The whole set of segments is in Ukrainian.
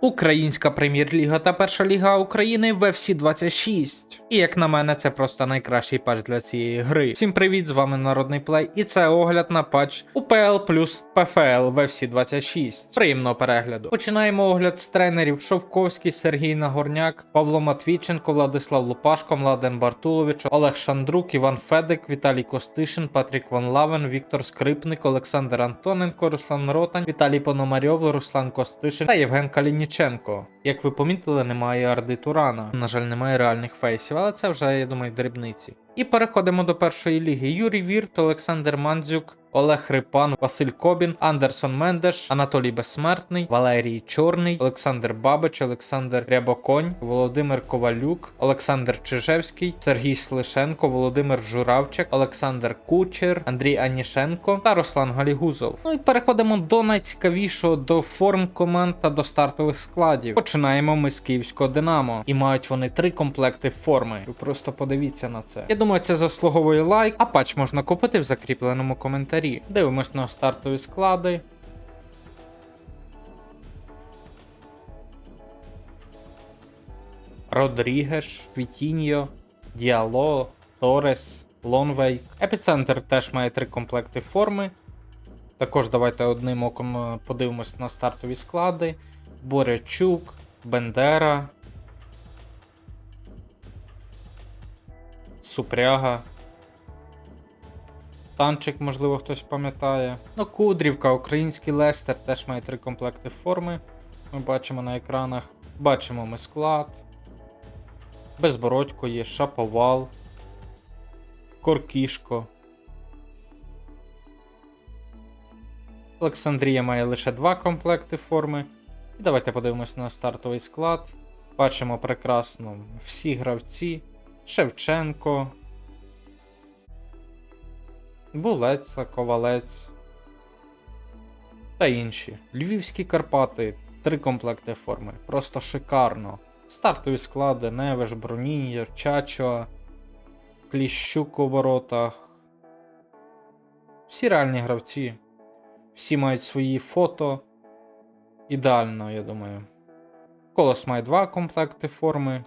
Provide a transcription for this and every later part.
Українська прем'єр-ліга та перша ліга України в FC 26. І як на мене, це просто найкращий патч для цієї гри. Всім привіт, з вами Народний Плей, і це огляд на патч УПЛ плюс ПФЛ в FC 26. Приємного перегляду. Починаємо огляд з тренерів Шовковський, Сергій Нагорняк, Павло Матвійченко, Владислав Лупашко, Младен Бартулович, Олег Шандрук, Іван Федик, Віталій Костишин, Патрік Ван Лавен, Віктор Скрипник, Олександр Антоненко, Руслан Ротань, Віталій Пономарьов, Руслан Костишин та Євген Калініченко. Як ви помітили, немає Арди Турана. На жаль, немає реальних фейсів, але це вже, я думаю, дрібниці. І переходимо до першої ліги. Юрій Вірт, Олександр Мандзюк, Олег Рипан, Василь Кобін, Андерсон Мендеш, Анатолій Безсмертний, Валерій Чорний, Олександр Бабич, Олександр Рябоконь, Володимир Ковалюк, Олександр Чижевський, Сергій Слишенко, Володимир Журавчик, Олександр Кучер, Андрій Анішенко та Руслан Галігузов. Ну і переходимо до найцікавішого до форм команд та до стартових складів. Починаємо ми з київського Динамо. І мають вони три комплекти форми. Ви просто подивіться на це. Я думаю, це заслуговує лайк, а патч можна купити в закріпленому коментарі. Дивимось на стартові склади. Родрігеш, Вітіньо, Діало, Торес, Лонвейк. Епіцентр теж має три комплекти форми. Також давайте одним оком е, подивимось на стартові склади. Борячук, Бендера. Супряга. Танчик, можливо, хтось пам'ятає. Ну, Кудрівка, український Лестер теж має три комплекти форми. Ми бачимо на екранах. Бачимо ми склад. Безбородько є, Шаповал, Коркішко. Олександрія має лише два комплекти форми. І давайте подивимось на стартовий склад. Бачимо прекрасно всі гравці. Шевченко. Булеця, Ковалець. Та інші. Львівські Карпати. Три комплекти форми. Просто шикарно. Стартові склади, Невеш, Броніньо, Чачо, Кліщук у воротах. Всі реальні гравці. Всі мають свої фото. Ідеально, я думаю. Колос має два комплекти форми.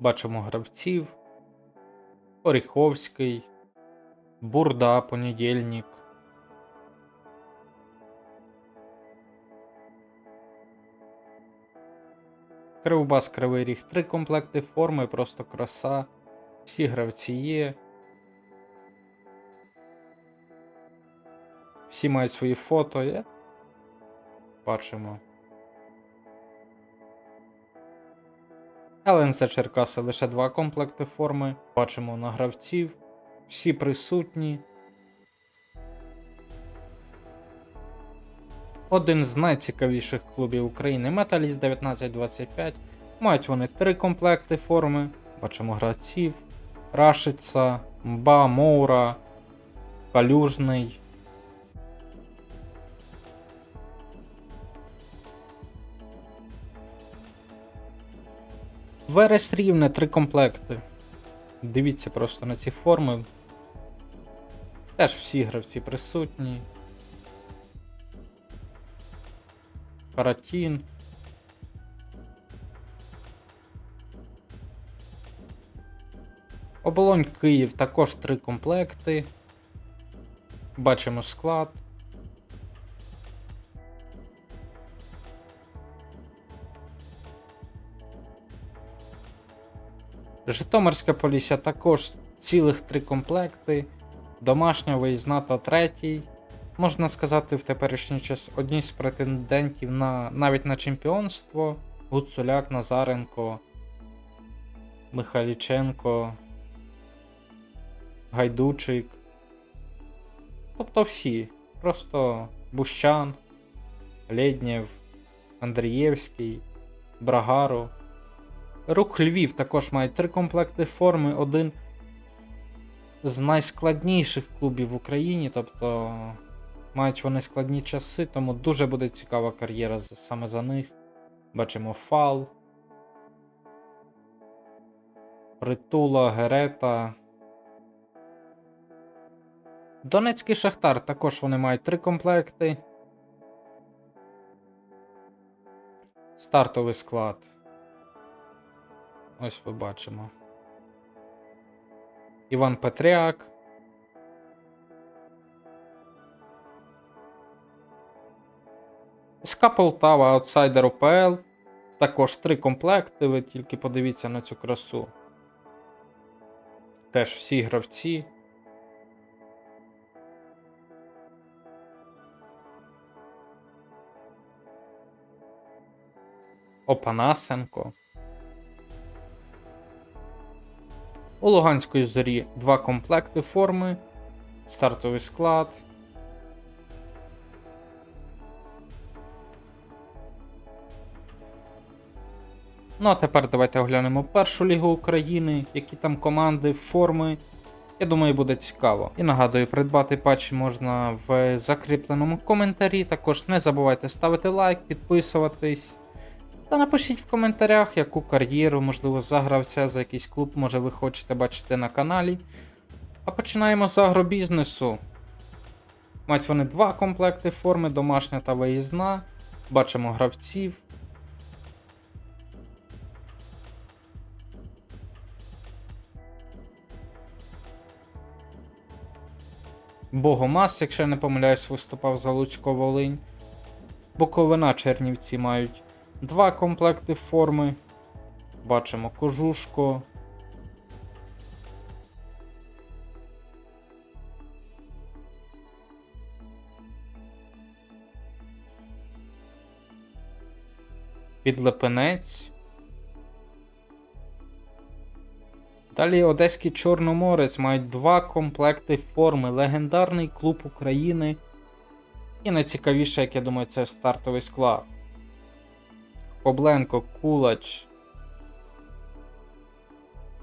Бачимо гравців. Оріховський. Бурда, понедільник. Кривбас Кривий Ріг. Три комплекти форми, просто краса. Всі гравці є. Всі мають свої фото. Є. Бачимо. ЛНЦ Черкаси лише два комплекти форми. Бачимо на гравців. Всі присутні. Один з найцікавіших клубів України Металіст 1925. Мають вони три комплекти форми. Бачимо гравців. Рашиця, Мба, Моура, Калюжний. Верес рівне три комплекти. Дивіться просто на ці форми. Теж всі гравці присутні. Каратін. Оболонь Київ також три комплекти. Бачимо склад. Житомирська Полісся також цілих три комплекти. Домашня виїзна та третій. Можна сказати, в теперішній час одні з претендентів на навіть на чемпіонство. Гуцуляк, Назаренко, Михайліченко, Гайдучик. Тобто всі. Просто Бущан, Лєднєв, Андрієвський, Брагаро. Рух Львів також має три комплекти форми, один з найскладніших клубів в Україні, тобто мають вони складні часи, тому дуже буде цікава кар'єра саме за них. Бачимо Фал, Притула, Герета. Донецький Шахтар також вони мають три комплекти. Стартовий склад. Ось ви бачимо. Іван Петряк. СК Полтава, аутсайдер ОПЛ. Також три комплекти, ви тільки подивіться на цю красу. Теж всі гравці. Опанасенко. У Луганської зорі два комплекти форми, стартовий склад. Ну а тепер давайте оглянемо першу лігу України, які там команди, форми. Я думаю, буде цікаво. І нагадую, придбати патчі можна в закріпленому коментарі. Також не забувайте ставити лайк, підписуватись. Та напишіть в коментарях, яку кар'єру, можливо, за гравця, за якийсь клуб, може ви хочете бачити на каналі. А починаємо з агробізнесу. Мають вони два комплекти форми, домашня та виїзна. Бачимо гравців. Богомаз, якщо я не помиляюсь, виступав за Луцько Волинь. Буковина Чернівці мають два комплекти форми. Бачимо кожушко. Підлепенець. Далі Одеський Чорноморець мають два комплекти форми. Легендарний клуб України. І найцікавіше, як я думаю, це стартовий склад. Побленко, Кулач.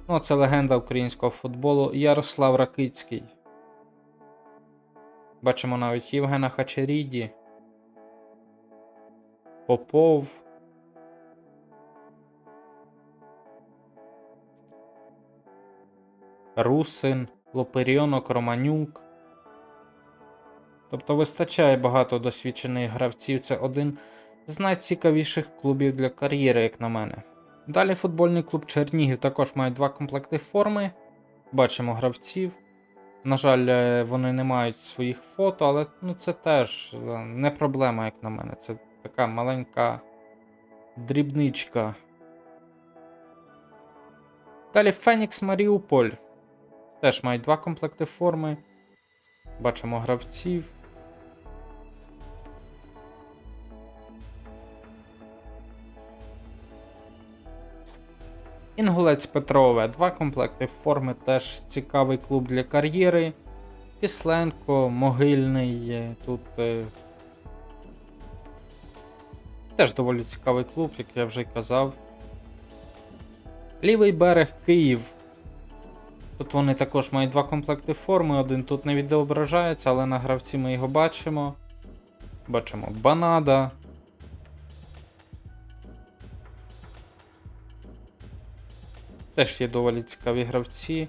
Ну, це легенда українського футболу Ярослав Ракицький. Бачимо навіть Євгена Хачеріді. Попов. Русин, Лоперіонок, Романюк. Тобто вистачає багато досвідчених гравців. Це один з найцікавіших клубів для кар'єри, як на мене. Далі футбольний клуб Чернігів також має два комплекти форми. Бачимо гравців. На жаль, е, вони не мають своїх фото, але ну, це теж е, не проблема, як на мене. Це така маленька дрібничка. Далі Фенікс Маріуполь. Теж мають два комплекти форми. Бачимо гравців. Інгулець Петрове. Два комплекти форми, теж цікавий клуб для кар'єри. Кисленко, Могильний. е, Тут е, теж доволі цікавий клуб, як я вже й казав. Лівий берег Київ. Тут вони також мають два комплекти форми. Один тут не відображається, але на гравці ми його бачимо. Бачимо Банада. Теж є доволі цікаві гравці.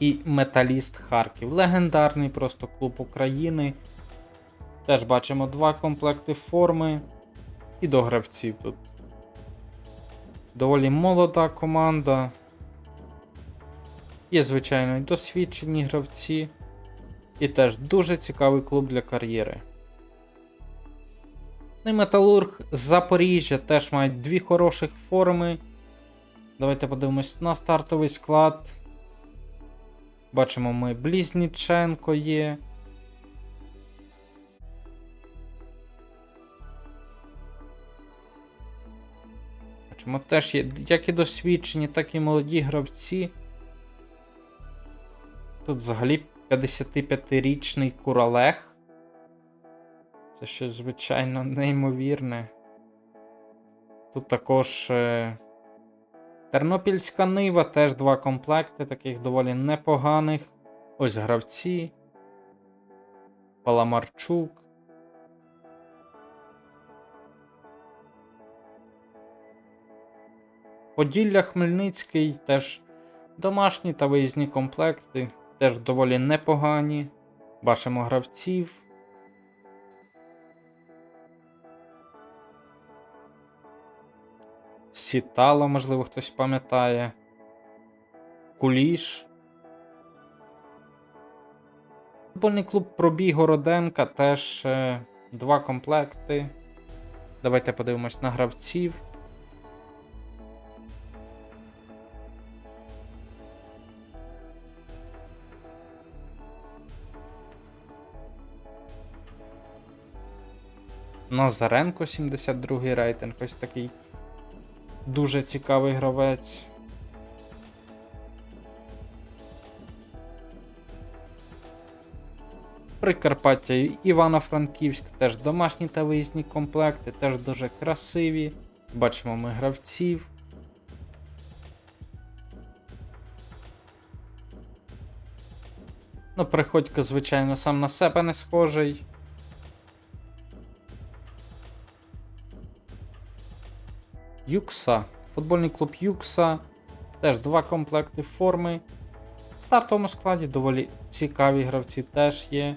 І Металіст Харків. Легендарний просто клуб України. Теж бачимо два комплекти форми. І до гравців тут. Доволі молода команда. Є, звичайно, і досвідчені гравці. І теж дуже цікавий клуб для кар'єри. І Металург з Запоріжжя теж мають дві хороших форми. Давайте подивимось на стартовий склад. Бачимо, ми Блізніченко є. Бачимо, теж є як і досвідчені, так і молоді гравці. Тут взагалі 55-річний Куралех. Це щось, звичайно, неймовірне. Тут також е... Тернопільська Нива, теж два комплекти, таких доволі непоганих. Ось гравці. Паламарчук. Поділля Хмельницький теж домашні та виїзні комплекти, теж доволі непогані. Бачимо гравців. Сітало, можливо, хтось пам'ятає. Куліш. Футбольний клуб Пробій Городенка теж е, два комплекти. Давайте подивимось на гравців. Назаренко 72 рейтинг, ось такий дуже цікавий гравець. Прикарпаття Івано-Франківськ, теж домашні та виїзні комплекти, теж дуже красиві. Бачимо ми гравців. Ну, приходько, звичайно, сам на себе не схожий. Юкса. Футбольний клуб Юкса. Теж два комплекти форми. В стартовому складі доволі цікаві гравці теж є.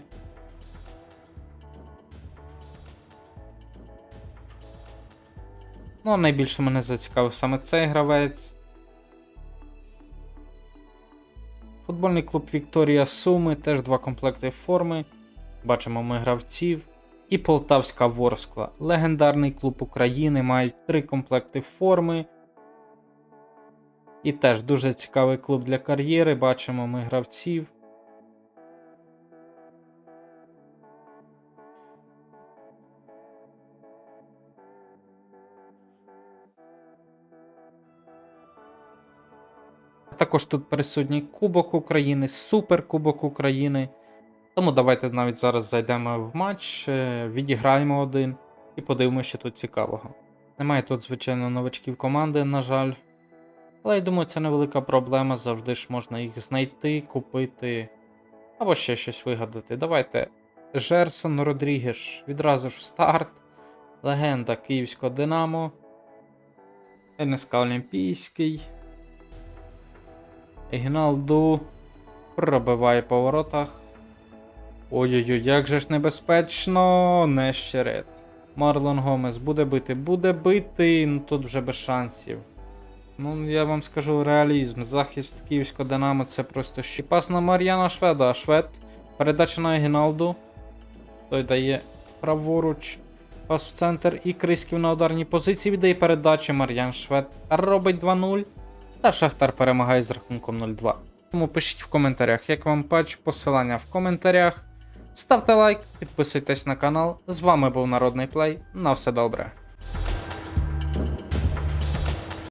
Ну, найбільше мене зацікавив саме цей гравець. Футбольний клуб Вікторія Суми, теж два комплекти форми. Бачимо ми гравців. І Полтавська Ворскла. Легендарний клуб України мають три комплекти форми. І теж дуже цікавий клуб для кар'єри. Бачимо ми гравців. Також тут присутній Кубок України, Суперкубок України. Тому давайте навіть зараз зайдемо в матч, е, відіграємо один і подивимося, що тут цікавого. Немає тут, звичайно, новачків команди, на жаль. Але я думаю, це невелика проблема, завжди ж можна їх знайти, купити або ще щось вигадати. Давайте. Жерсон Родрігеш відразу ж в старт. Легенда Київського Динамо. НСК Олімпійський. Гіналду пробиває по воротах. Ой-ой-ой, як же ж небезпечно, не щерет. Марлон Гомес буде бити, буде бити, ну тут вже без шансів. Ну, я вам скажу реалізм. Захист київського Динамо це просто ще. Пас на Мар'яна Шведа, а Швед. Передача на Гіналду. Той дає праворуч. Пас в центр і Криськів на ударній позиції віддає передачу Мар'ян Швед. Робить 2-0. Та Шахтар перемагає з рахунком 0-2. Тому пишіть в коментарях, як вам патч, посилання в коментарях. Ставте лайк, підписуйтесь на канал. З вами був Народний Плей. На все добре.